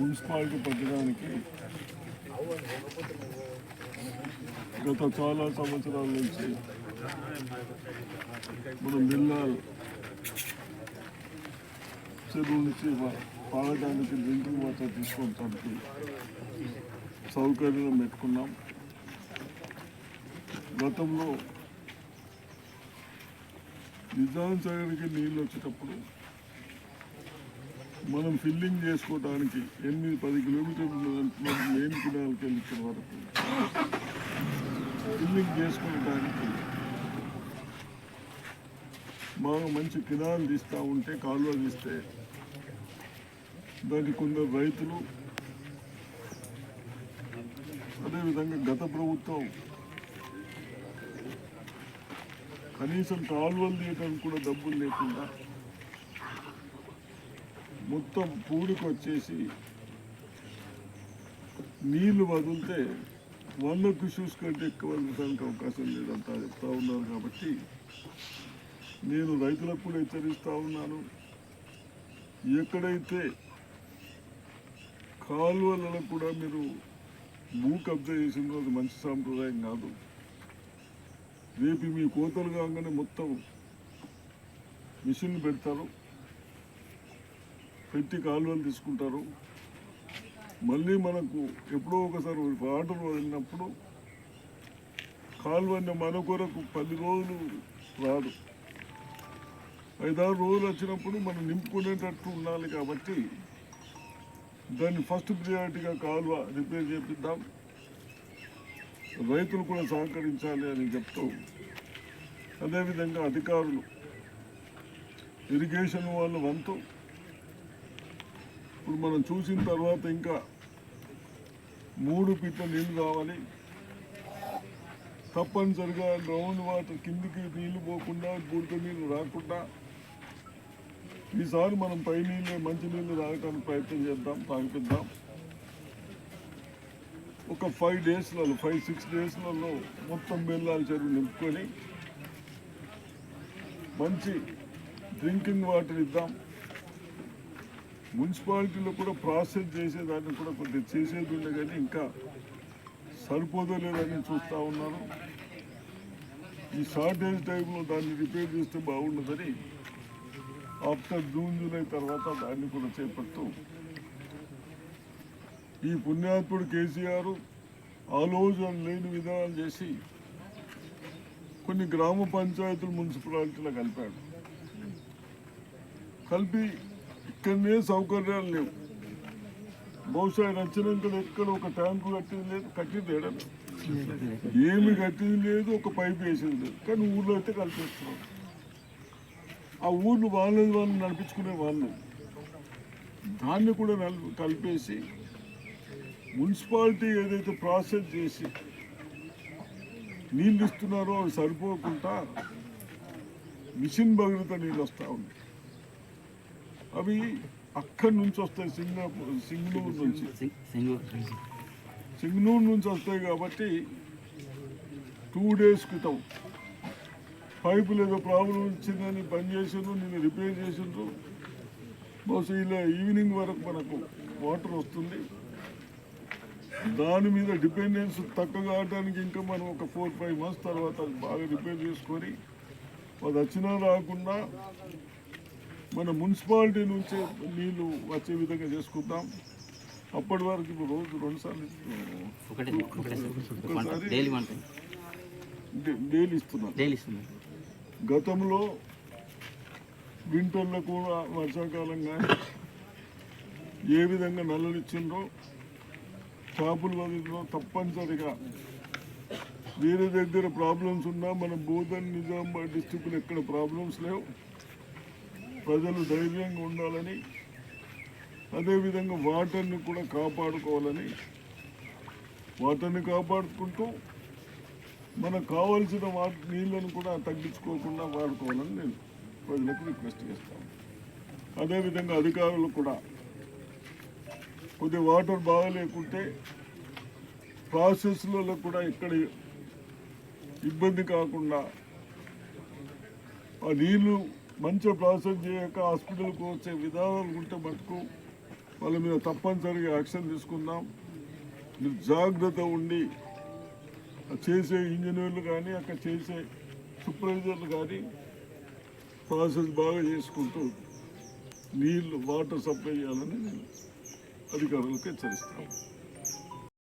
Municipality పట్టడానికి గత చాలా సంవత్సరాల నుంచి మనం మిల్లాల్ చెరువు నుంచి వా- తాగడానికి డ్రింకింగ్ వాటర్ తీసుకోవడానికి సౌకర్యం పెట్టుకున్నాం. గతంలో నిజాం సాగర్కి నీళ్ళు వచ్చేటప్పుడు మనం ఫిల్లింగ్ చేసుకోవడానికి ఎనిమిది పది కిలోమీటర్లు మెయిన్ కినాలకి వెళ్ళిన వరకు ఫిల్లింగ్ చేసుకోవడానికి బాగా మంచి కినాలు తీస్తూ ఉంటే కాలువ తీస్తే దానికి కొందరు రైతులు అదేవిధంగా గత ప్రభుత్వం కనీసం కాలువలు తీయడానికి కూడా డబ్బులు లేకుండా మొత్తం పూడికొచ్చేసి నీళ్ళు వదిలితే వంద షూస్ కంటే ఎక్కువ వదలడానికి అవకాశం లేదంతా చెప్తా ఉన్నారు కాబట్టి నేను రైతులకు కూడా హెచ్చరిస్తూ ఉన్నాను. ఎక్కడైతే కాలువలలో కూడా మీరు భూ కబ్జా చేసిన అది మంచి సాంప్రదాయం కాదు. రేపు మీ కోతలు కాగానే మొత్తం మిషన్లు పెడతారు. పెట్టి కాలువలు తీసుకుంటారు. మళ్ళీ మనకు ఎప్పుడో ఒకసారి వాటర్ వదిలినప్పుడు కాలువని మన కొరకు పది రోజులు రాదు. ఐదారు రోజులు వచ్చినప్పుడు మనం నింపుకునేటట్టు ఉండాలి కాబట్టి దాన్ని ఫస్ట్ ప్రియారిటీగా కాలువ రిపేర్ చేపిద్దాం. రైతులు కూడా సహకరించాలి అని చెప్తూ అదేవిధంగా అధికారులు ఇరిగేషన్ వాళ్ళ వంతు ఇప్పుడు మనం చూసిన తర్వాత ఇంకా మూడు పిట్ల నీళ్ళు కావాలి తప్పనిసరిగా గ్రౌండ్ వాటర్ కిందికి నీళ్ళు పోకుండా బురద నీళ్ళు రాకుండా ఈసారి మనం పై నీళ్ళే మంచి నీళ్ళు తాగడానికి ప్రయత్నం చేద్దాం తాగిపిద్దాం ఒక ఫైవ్ డేస్లలో ఫైవ్ సిక్స్ డేస్లలో మొత్తం బెల్లాల చెరువు నింపుకొని మంచి డ్రింకింగ్ వాటర్ ఇద్దాం. మున్సిపాలిటీలో కూడా ప్రాసెస్ చేసేదాన్ని కూడా కొద్దిగా చేసేది ఉండే కానీ ఇంకా సరిపోదలేదని చూస్తూ ఉన్నారు. ఈ షార్టేజ్ టైంలో దాన్ని రిపేర్ చేస్తే బాగుండదని ఆఫ్టర్ జూన్ జూలై తర్వాత దాన్ని కూడా చేపడుతూ ఈ పుణ్యాత్ముడు కేసీఆర్ ఆలోచన లేని విధానాలు చేసి కొన్ని గ్రామ పంచాయతీలు మున్సిపాలిటీలో కలిపాడు. కలిపి ఇక్కడనే సౌకర్యాలు లేవు. బహుశా ఆయన వచ్చినాక ఎక్కడ ఒక ట్యాంకు కట్టింది లేదు కట్టింది ఏడా? ఏమి కట్టింది లేదు ఒక పైప్ వేసింది లేదు. కానీ ఊళ్ళో అయితే కల్పిస్తున్నారు ఆ ఊళ్ళు వాళ్ళని వాళ్ళు నడిపించుకునే వాళ్ళు. దాన్ని కూడా కలిపేసి మున్సిపాలిటీ ఏదైతే ప్రాసెస్ చేసి నీళ్ళు ఇస్తున్నారో అవి సరిపోకుండా మిషన్ భగీరథ నీళ్ళు వస్తూ ఉంది అవి అక్కడి నుంచి వస్తాయి సింగపూర్ సింగనూరు నుంచి. సింగనూరు నుంచి. వస్తాయి కాబట్టి టూ డేస్ క్రితం. పైపులు ఏదో ప్రాబ్లం వచ్చిందని బంద్ చేసిండ్రు నేను రిపేర్ చేసిండ్రు. బహుశా ఇలా ఈవినింగ్ వరకు మనకు వాటర్ వస్తుంది. దాని మీద డిపెండెన్స్ తక్కువ కావడానికి ఇంకా మనం ఒక ఫోర్ ఫైవ్ మంత్స్ తర్వాత బాగా రిపేర్ చేసుకొని అది వచ్చినా రాకుండా మన మున్సిపాలిటీ నుంచే నీళ్ళు వచ్చే విధంగా చేసుకుందాం అప్పటి వరకు ఇప్పుడు రోజు రెండు సార్లు ఒకటే ఒకటే సార్ డైలీ ఇస్తున్నాం. గతంలో వింటర్లో కూడా వర్షాకాలం కానీ ఏ విధంగా నల్లనిచ్చిండ్రో చేపలు వదిలినో తప్పనిసరిగా వేరే దగ్గర ప్రాబ్లమ్స్ ఉన్నా మన బోధన్ నిజామాబాద్ డిస్టిక్లో ఎక్కడ ప్రాబ్లమ్స్ లేవు. ప్రజలు ధైర్యంగా ఉండాలని అదేవిధంగా వాటర్ని కూడా కాపాడుకోవాలని వాటర్ని కాపాడుకుంటూ మనకు కావాల్సిన వాటి నీళ్ళను కూడా తగ్గించుకోకుండా వాడుకోవాలని నేను ప్రజలకు రిక్వెస్ట్ చేస్తాను అదేవిధంగా అధికారులు కూడా కొద్దిగా వాటర్ బాగాలేకుంటే ప్రాసెస్లలో కూడా ఎక్కడ ఇబ్బంది కాకుండా ఆ నీళ్ళు మంచిగా ప్రాసెస్ చేయక హాస్పిటల్కి వచ్చే విధానాలు ఉంటే మటుకు వాళ్ళ మీద తప్పనిసరిగా యాక్షన్ తీసుకుందాం. మీరు జాగ్రత్త ఉండి చేసే ఇంజనీర్లు కానీ అక్కడ చేసే సూపర్వైజర్లు కానీ ప్రాసెస్ బాగా చేసుకుంటూ నీళ్ళు వాటర్ సప్లై చేయాలని నేను అధికారులకు హెచ్చరిస్తాను.